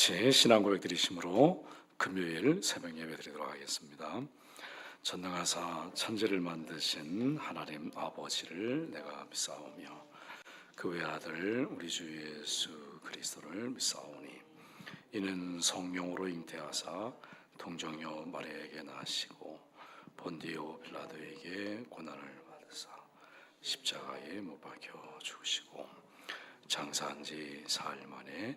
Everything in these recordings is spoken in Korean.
같이 신앙 고백 드리심으로 금요일 새벽 예배 드리도록 하겠습니다. 전능하사 천지를 만드신 하나님 아버지를 내가 믿사오며 그 외 아들 우리 주 예수 그리스도를 믿사오니 이는 성령으로 잉태하사 동정녀 마리아에게 나시고 본디오 빌라도에게 고난을 받으사 십자가에 못 박혀 죽으시고 장사한 지 사흘 만에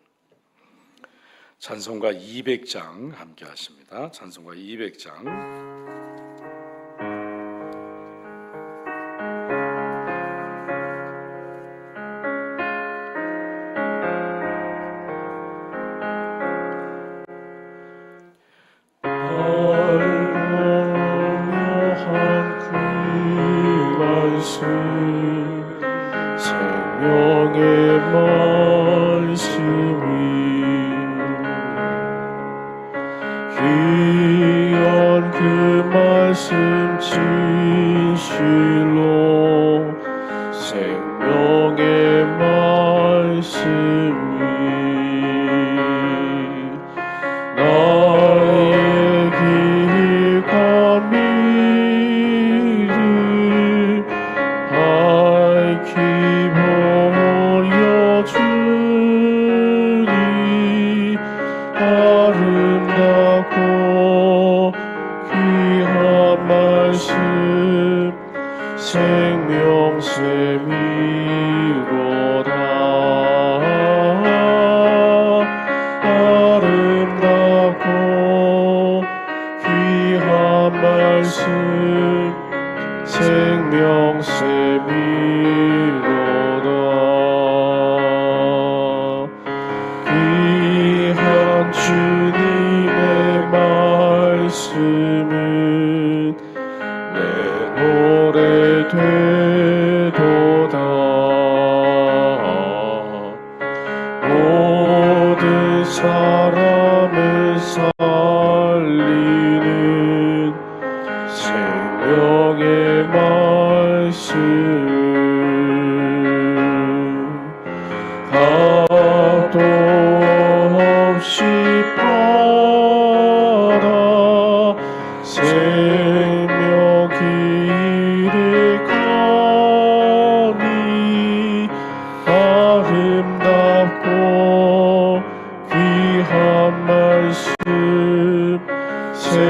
찬송가 200장 함께 하십니다. 찬송가 200장. 말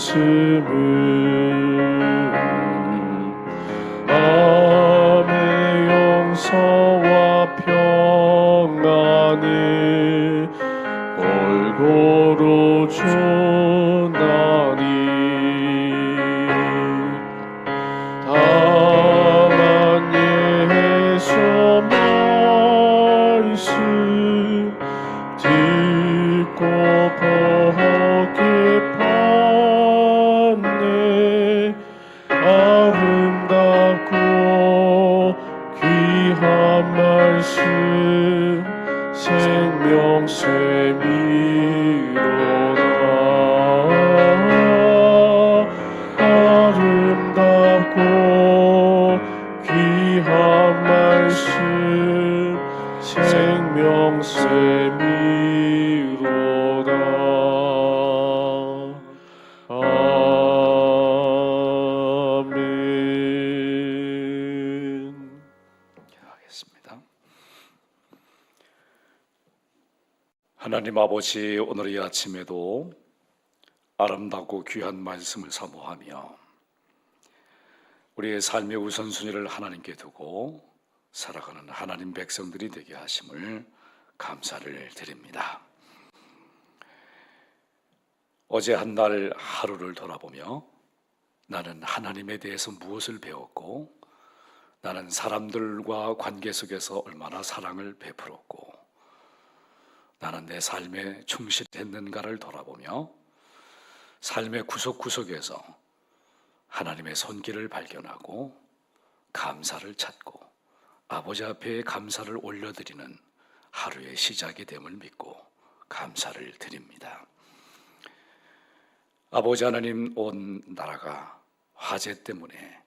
말 기도하겠습니다. 하나님 아버지 오늘 이 아침에도 아름답고 귀한 말씀을 사모하며 우리의 삶의 우선순위를 하나님께 두고 살아가는 하나님 백성들이 되게 하심을 감사를 드립니다. 어제 한 날 하루를 돌아보며 나는 하나님에 대해서 무엇을 배웠고 나는 사람들과 관계 속에서 얼마나 사랑을 베풀었고 나는 내 삶에 충실했는가를 돌아보며 삶의 구석구석에서 하나님의 손길을 발견하고 감사를 찾고 아버지 앞에 감사를 올려드리는 하루의 시작이 됨을 믿고 감사를 드립니다. 아버지 하나님 온 나라가 화재 때문에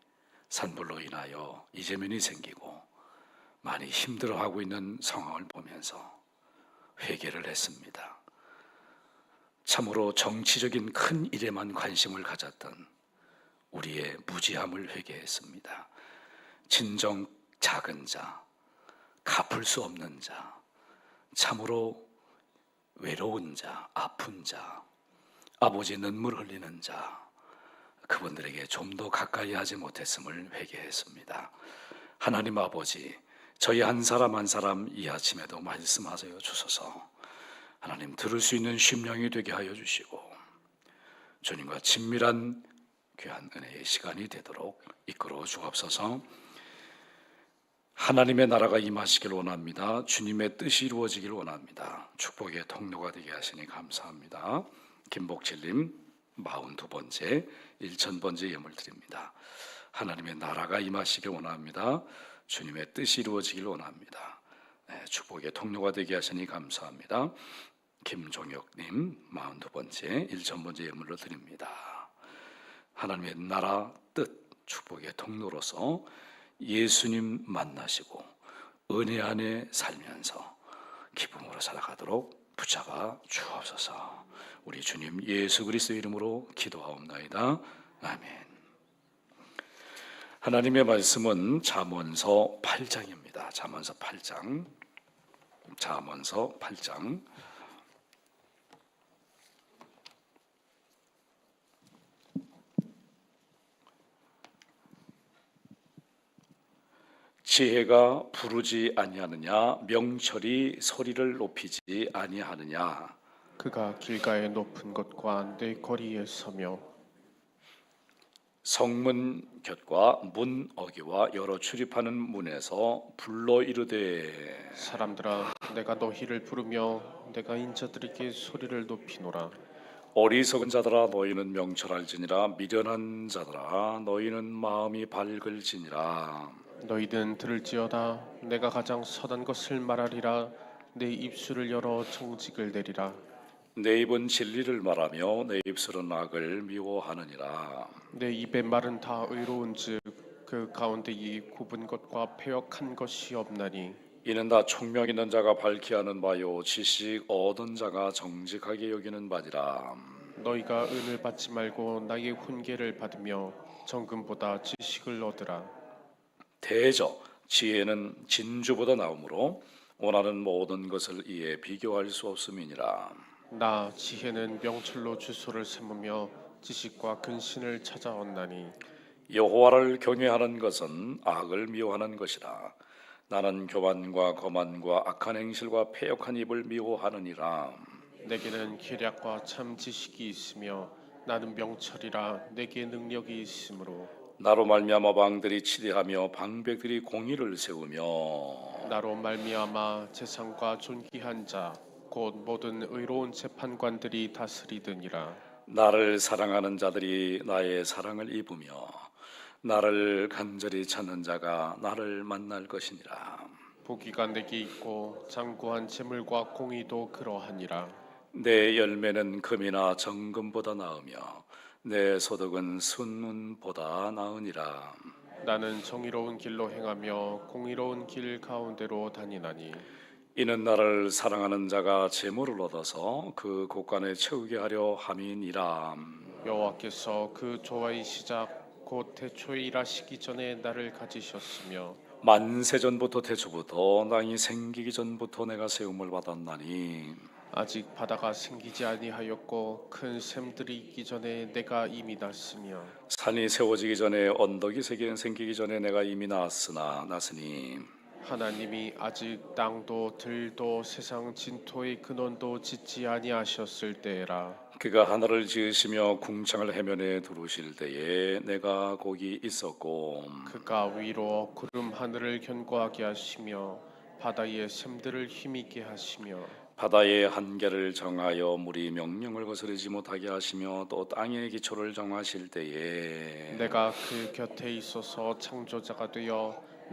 산불로 인하여 이재민이 생기고 많이 힘들어하고 있는 상황을 보면서 회개를 했습니다. 참으로 정치적인 큰 일에만 관심을 가졌던 우리의 무지함을 회개했습니다. 진정 작은 자, 갚을 수 없는 자, 참으로 외로운 자, 아픈 자, 아버지 눈물 흘리는 자, 그분들에게 좀 더 가까이 하지 못했음을 회개했습니다. 하나님 아버지, 저희 한 사람 한 사람 이 아침에도 말씀하세요 주소서. 하나님 들을 수 있는 심령이 되게 하여 주시고 주님과 친밀한 귀한 은혜의 시간이 되도록 이끌어 주옵소서. 하나님의 나라가 임하시길 원합니다. 주님의 뜻이 이루어지길 원합니다. 축복의 통로가 되게 하시니 감사합니다. 김복칠님 42번째 1000번째 예물 드립니다. 하나님의 나라가 임하시길 원합니다. 주님의 뜻이 이루어지길 원합니다. 네, 축복의 통로가 되게 하시니 감사합니다. 김종혁님 42번째 1000번째 예물로 드립니다. 하나님의 나라 뜻 축복의 통로로서 예수님 만나시고 은혜 안에 살면서 기쁨으로 살아가도록 붙잡아 주옵소서. 우리 주님 예수 그리스도 이름으로 기도하옵나이다. 아멘. 하나님의 말씀은 잠언서 8장입니다. 잠언서 8장. 잠언서 8장. 지혜가 부르지 아니하느냐 명철이 소리를 높이지 아니하느냐 그가 길가의 높은 곳과 내 거리에 서며 성문 곁과 문 어기와 여러 출입하는 문에서 불러 이르되 사람들아 내가 너희를 부르며 내가 인자들에게 소리를 높이노라. 어리석은 자들아 너희는 명철할지니라. 미련한 자들아 너희는 마음이 밝을지니라. 너희는 들을지어다. 내가 가장 선한 것을 말하리라. 내 입술을 열어 정직을 내리라 내 입은 진리를 말하며 내 입술은 악을 미워하느니라. 내 입의 말은 다 의로운즉 그 가운데 이 굽은 것과 패역한 것이 없나니. 이는 다 총명 있는 자가 밝히 하는 바요 지식 얻은 자가 정직하게 여기는 바니라. 너희가 은을 받지 말고 나의 훈계를 받으며 정금보다 지식을 얻으라. 대저 지혜는 진주보다 나오므로 원하는 모든 것을 이에 비교할 수 없음이니라 나 지혜는 명철로 주소를 삼으며 지식과 근신을 찾아왔나니 여호와를 경외하는 것은 악을 미워하는 것이라. 나는 교만과 거만과 악한 행실과 패역한 입을 미워하느니라. 내게는 계략과 참 지식이 있으며 나는 명철이라 내게 능력이 있으므로. 나로 말미암아 왕들이 치리하며 방백들이 공의를 세우며. 나로 말미암아 재상과 존귀한 자 곧 모든 의로운 재판관들이 다스리느니라. 나를 사랑하는 자들이 나의 사랑을 입으며 나를 간절히 찾는 자가 나를 만날 것이니라. 보기가 내게 있고 장구한 재물과 공의도 그러하니라. 내 열매는 금이나 정금보다 나으며 내 소득은 순문보다 나으니라. 나는 정의로운 길로 행하며 공의로운 길 가운데로 다니나니 이는 나를 사랑하는 자가 재물을 얻어서 그 곳간에 채우게 하려 함이니라. 여호와께서 그 조화의 시작 곧 태초에 일하시기 전에 나를 가지셨으며 만세 전부터 태초부터 땅이 생기기 전부터 내가 세움을 받았나니. 아직 바다가 생기지 아니하였고 큰 샘들이 있기 전에 내가 이미 났으며 산이 세워지기 전에 언덕이 생기기 전에 내가 이미 나았으나 나으니 하나님이 아직 땅도 들도 세상 진토의 근원도 짓지 아니하셨을 때라. 그가 하늘을 지으시며 궁창을 해면에 두르실 때에 내가 거기 있었고. 그가 위로 구름 하늘을 견고하게 하시며 바다의 샘들을 힘있게 하시며 바다의 한계를 정하여 물이 명령을 거스르지 못하게 하시며 또 땅의 기초를 정하실 때에 내가 그 곁에 있어서 창조자가 되어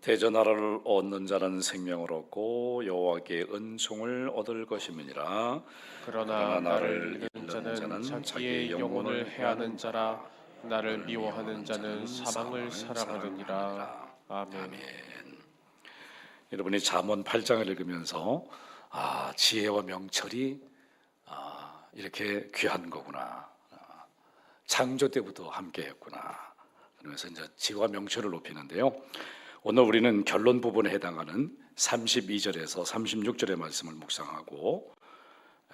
대전하라를 얻는 자는 생명을 얻고 여호와께 은총을 얻을 것임이니라. 그러나 나를 잃는 자는 자기의 영혼을 해하는 자라. 나를 미워하는 자는 사망을 사랑하느니라. 아멘. 여러분이 잠언 8장을 읽으면서 아 지혜와 명철이 아, 이렇게 귀한 거구나. 아, 창조 때부터 함께했구나. 그러면서 이제 지혜와 명철을 높이는데요 오늘 우리는 결론 부분에 해당하는 32절에서 36절의 말씀을 묵상하고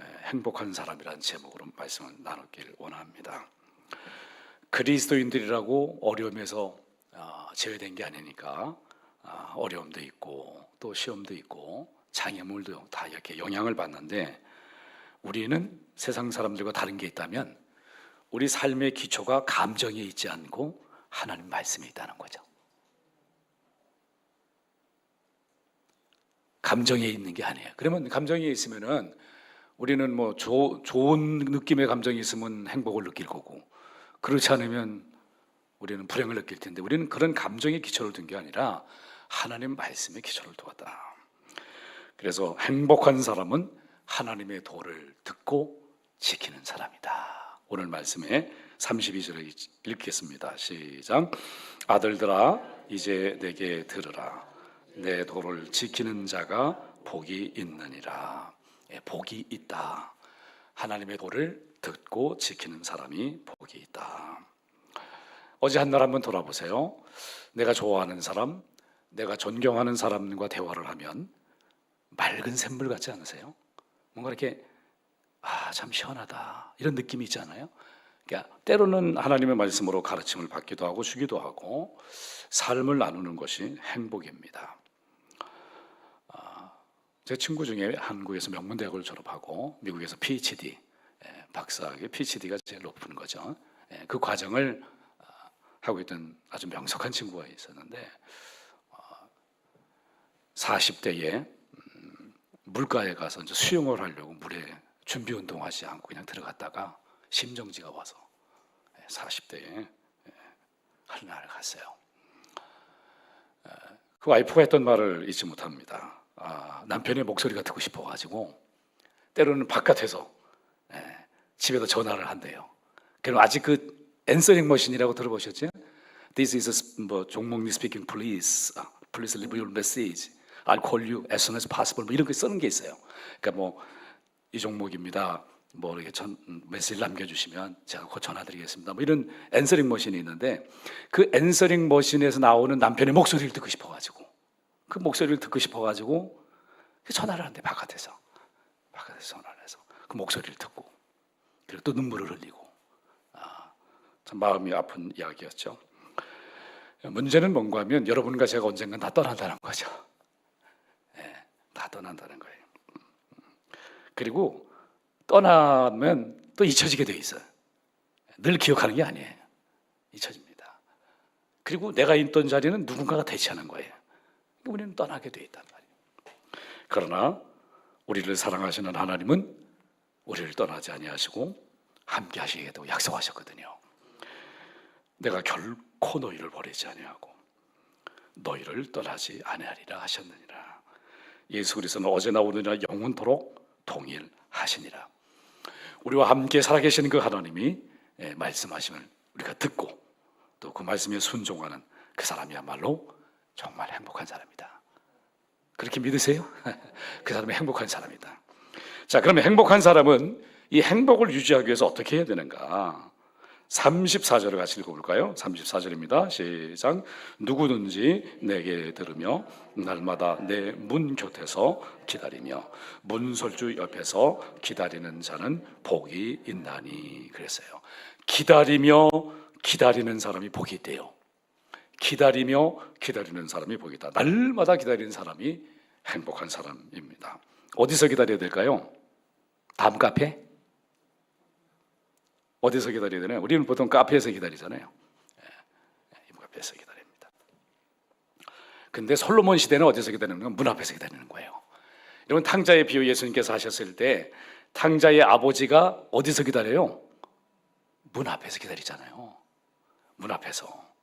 에, 행복한 사람이라는 제목으로 말씀을 나누길 원합니다. 그리스도인들이라고 어려움에서 아, 제외된 게 아니니까 아, 어려움도 있고 또 시험도 있고 장애물도 다 이렇게 영향을 받는데 우리는 세상 사람들과 다른 게 있다면 우리 삶의 기초가 감정에 있지 않고 하나님 말씀에 있다는 거죠. 감정에 있는 게 아니에요. 그러면 감정에 있으면은 우리는 뭐 조, 좋은 느낌의 감정이 있으면 행복을 느낄 거고 그렇지 않으면 우리는 불행을 느낄 텐데 우리는 그런 감정의 기초를 둔 게 아니라 하나님 말씀의 기초를 두었다. 그래서 행복한 사람은 하나님의 도를 듣고 지키는 사람이다. 오늘 말씀에 32절을 읽겠습니다. 시작. 아들들아 이제 내게 들으라. 내 도를 지키는 자가 복이 있느니라. 예, 복이 있다. 하나님의 도를 듣고 지키는 사람이 복이 있다. 어제 한 날 한번 돌아보세요. 내가 좋아하는 사람, 내가 존경하는 사람과 대화를 하면 맑은 샘물 같지 않으세요? 뭔가 이렇게 아, 참 시원하다. 이런 느낌이 있잖아요. 그러니까 때로는 하나님의 말씀으로 가르침을 받기도 하고 주기도 하고 삶을 나누는 것이 행복입니다. 아, 제 친구 중에 한국에서 명문대학을 졸업하고 미국에서 PhD 예, 박사학위 PhD가 제일 높은 거죠. 예, 그 과정을 아, 하고 있던 아주 명석한 친구가 있었는데 40대에 물가에 가서 이제 수영을 하려고 물에 준비 운동하지 않고 그냥 들어갔다가 심정지가 와서 40대에 한날 갔어요. 에, 그 와이프가 했던 말을 잊지 못합니다. 아, 남편의 목소리가 듣고 싶어가지고 때로는 바깥에서 에, 집에서 전화를 한대요. 그럼 아직 그 앤서링 머신이라고 들어보셨죠? This is a, 뭐 종목리 speaking, please, 아, please leave your message. I'll call you as soon as possible. 뭐 이런 거 쓰는 게 있어요. 그러니까 뭐 이 종목입니다. 뭐 이렇게 전 메시지 남겨주시면 제가 곧 전화드리겠습니다. 뭐 이런 앤서링 머신이 있는데 그 앤서링 머신에서 나오는 남편의 목소리를 듣고 싶어가지고 그 목소리를 듣고 싶어가지고 전화를 한대 바깥에서 바깥에서 전화를 해서 그 목소리를 듣고 그리고 또 눈물을 흘리고 아, 참 마음이 아픈 이야기였죠. 문제는 뭔가 하면 여러분과 제가 언젠간 다 떠난다는 거죠. 예, 다 떠난다는 거예요. 그리고 떠나면 또 잊혀지게 돼 있어요. 늘 기억하는 게 아니에요. 잊혀집니다. 그리고 내가 있던 자리는 누군가가 대체하는 거예요. 우리는 떠나게 돼 있단 말이에요. 그러나 우리를 사랑하시는 하나님은 우리를 떠나지 아니하시고 함께 하시겠다고 약속하셨거든요. 내가 결코 너희를 버리지 아니하고 너희를 떠나지 아니하리라 하셨느니라. 예수 그리스도는 어제나 오늘이나 영원토록 동일하시니라. 우리와 함께 살아계시는 그 하나님이 예, 말씀하심을 우리가 듣고 또 그 말씀에 순종하는 그 사람이야말로 정말 행복한 사람이다. 그렇게 믿으세요? 그 사람이 행복한 사람이다. 자, 그러면 행복한 사람은 이 행복을 유지하기 위해서 어떻게 해야 되는가? 34절을 같이 읽어볼까요? 34절입니다. 시작. 누구든지 내게 들으며 날마다 내 문 곁에서 기다리며 문설주 옆에서 기다리는 자는 복이 있나니 그랬어요. 기다리며 기다리는 사람이 복이 있대요. 기다리며 기다리는 사람이 복이 있다. 날마다 기다리는 사람이 행복한 사람입니다. 어디서 기다려야 될까요? 다음 카페? 어디서 기다려야 되나요? 우리는 보통 카페에서 기다리잖아요. 예, 이 카페에서 기다립니다. 근데 솔로몬 시대는 어디서 기다리는 건 문 앞에서 기다리는 거예요. 여러분 탕자의 비유 예수님께서 하셨을 때 탕자의 아버지가 어디서 기다려요? 문 앞에서 기다리잖아요. 문 앞에서.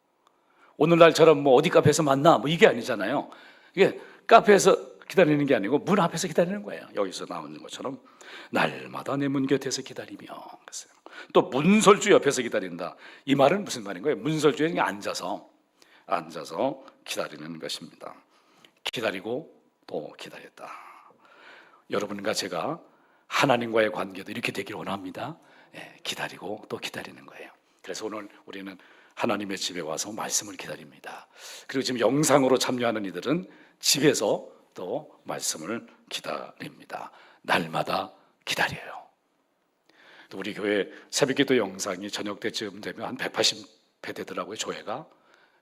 오늘날처럼 뭐 어디 카페에서 만나 뭐 이게 아니잖아요. 이게 카페에서 기다리는 게 아니고 문 앞에서 기다리는 거예요. 여기서 나오는 것처럼 날마다 내 문 곁에서 기다리며 그랬어요. 또 문설주 옆에서 기다린다. 이 말은 무슨 말인 거예요? 문설주에 앉아서 앉아서 기다리는 것입니다. 기다리고 또 기다렸다. 여러분과 제가 하나님과의 관계도 이렇게 되길 원합니다. 예, 기다리고 또 기다리는 거예요. 그래서 오늘 우리는 하나님의 집에 와서 말씀을 기다립니다. 그리고 지금 영상으로 참여하는 이들은 집에서 또 말씀을 기다립니다. 날마다 기다려요. 또 우리 교회 새벽기도 영상이 저녁 때쯤 되면 한 180회 되더라고요 조회가.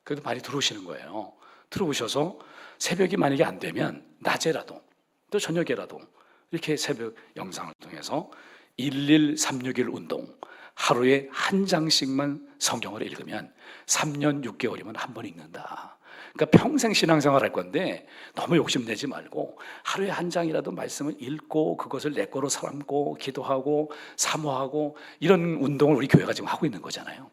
그래도 많이 들어오시는 거예요. 들어오셔서 새벽이 만약에 안 되면 낮에라도 또 저녁에라도 이렇게 새벽 영상을 통해서 1136일 운동 하루에 한 장씩만 성경을 읽으면 3년 6개월이면 한 번 읽는다. 그러니까 평생 신앙생활 할 건데 너무 욕심내지 말고 하루에 한 장이라도 말씀을 읽고 그것을 내 거로 삼고 기도하고 사모하고 이런 운동을 우리 교회가 지금 하고 있는 거잖아요.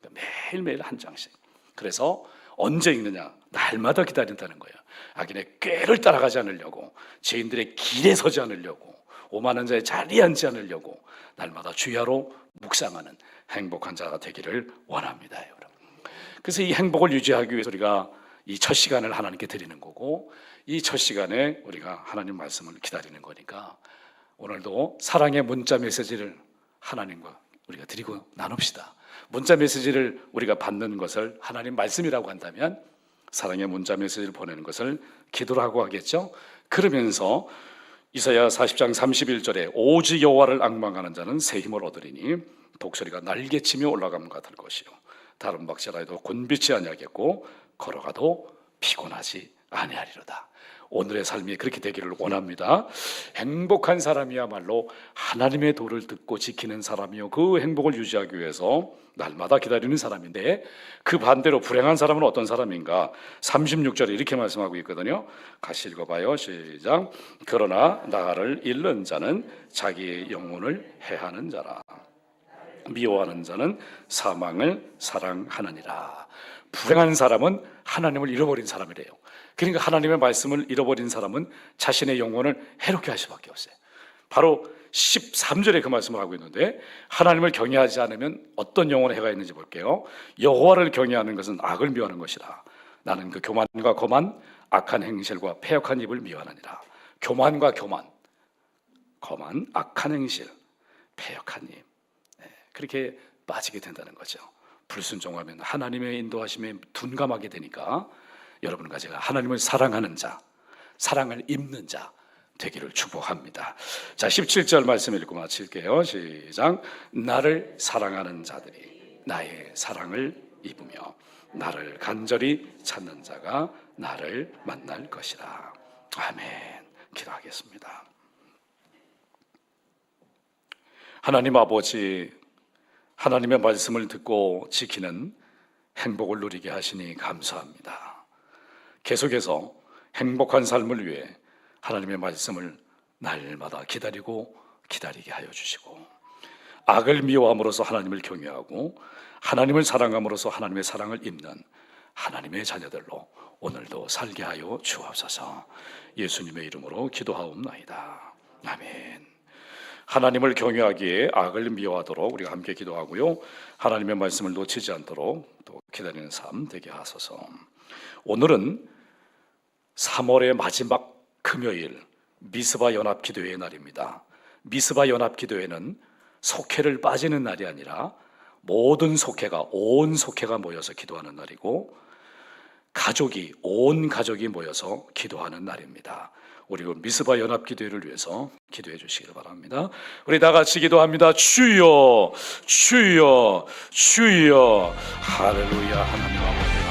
그러니까 매일매일 한 장씩. 그래서 언제 읽느냐? 날마다 기다린다는 거예요. 악인의 꾀를 따라가지 않으려고 죄인들의 길에 서지 않으려고 오만한 자의 자리에 앉지 않으려고 날마다 주야로 묵상하는 행복한 자가 되기를 원합니다, 여러분. 그래서 이 행복을 유지하기 위해서 우리가 이 첫 시간을 하나님께 드리는 거고 이 첫 시간에 우리가 하나님 말씀을 기다리는 거니까 오늘도 사랑의 문자 메시지를 하나님과 우리가 드리고 나눕시다. 문자 메시지를 우리가 받는 것을 하나님 말씀이라고 한다면 사랑의 문자 메시지를 보내는 것을 기도라고 하겠죠. 그러면서 이사야 40장 31절에 오직 여호와를 악망하는 자는 새 힘을 얻으리니 독수리가 날개치며 올라감 같을 것이요 다른 박자라도 곤비치 아니하겠고 걸어가도 피곤하지 아니하리로다. 오늘의 삶이 그렇게 되기를 원합니다. 행복한 사람이야말로 하나님의 도를 듣고 지키는 사람이요 그 행복을 유지하기 위해서 날마다 기다리는 사람인데 그 반대로 불행한 사람은 어떤 사람인가? 36절에 이렇게 말씀하고 있거든요. 같이 읽어봐요. 시작. 그러나 나를 잃는 자는 자기의 영혼을 해하는 자라. 미워하는 자는 사망을 사랑하느니라. 불행한 사람은 하나님을 잃어버린 사람이래요. 그러니까 하나님의 말씀을 잃어버린 사람은 자신의 영혼을 해롭게 할 수밖에 없어요. 바로 13절에 그 말씀을 하고 있는데 하나님을 경외하지 않으면 어떤 영혼의 해가 있는지 볼게요. 여호와를 경외하는 것은 악을 미워하는 것이라. 나는 그 교만과 거만, 악한 행실과 패역한 입을 미워하느니라. 교만과 교만, 거만, 악한 행실, 패역한 입. 네, 그렇게 빠지게 된다는 거죠. 불순종하면 하나님의 인도하심에 둔감하게 되니까 여러분과 제가 하나님을 사랑하는 자, 사랑을 입는 자 되기를 축복합니다. 자, 17절 말씀 읽고 마칠게요. 시작. 나를 사랑하는 자들이 나의 사랑을 입으며 나를 간절히 찾는 자가 나를 만날 것이라. 아멘. 기도하겠습니다. 하나님 아버지, 하나님의 말씀을 듣고 지키는 행복을 누리게 하시니 감사합니다. 계속해서 행복한 삶을 위해 하나님의 말씀을 날마다 기다리고 기다리게 하여 주시고 악을 미워함으로써 하나님을 경외하고 하나님을 사랑함으로써 하나님의 사랑을 입는 하나님의 자녀들로 오늘도 살게 하여 주옵소서. 예수님의 이름으로 기도하옵나이다. 아멘. 하나님을 경외하기에 악을 미워하도록 우리가 함께 기도하고요. 하나님의 말씀을 놓치지 않도록 또 기다리는 삶 되게 하소서. 오늘은 3월의 마지막 금요일 미스바 연합 기도회의 날입니다. 미스바 연합 기도회는 속회를 빠지는 날이 아니라 모든 속회가 온 속회가 모여서 기도하는 날이고 가족이 온 가족이 모여서 기도하는 날입니다. 우리 그 미스바 연합 기도회를 위해서 기도해 주시기를 바랍니다. 우리 다 같이 기도합니다. 주여, 주여, 주여, 할렐루야 하나님 아버지.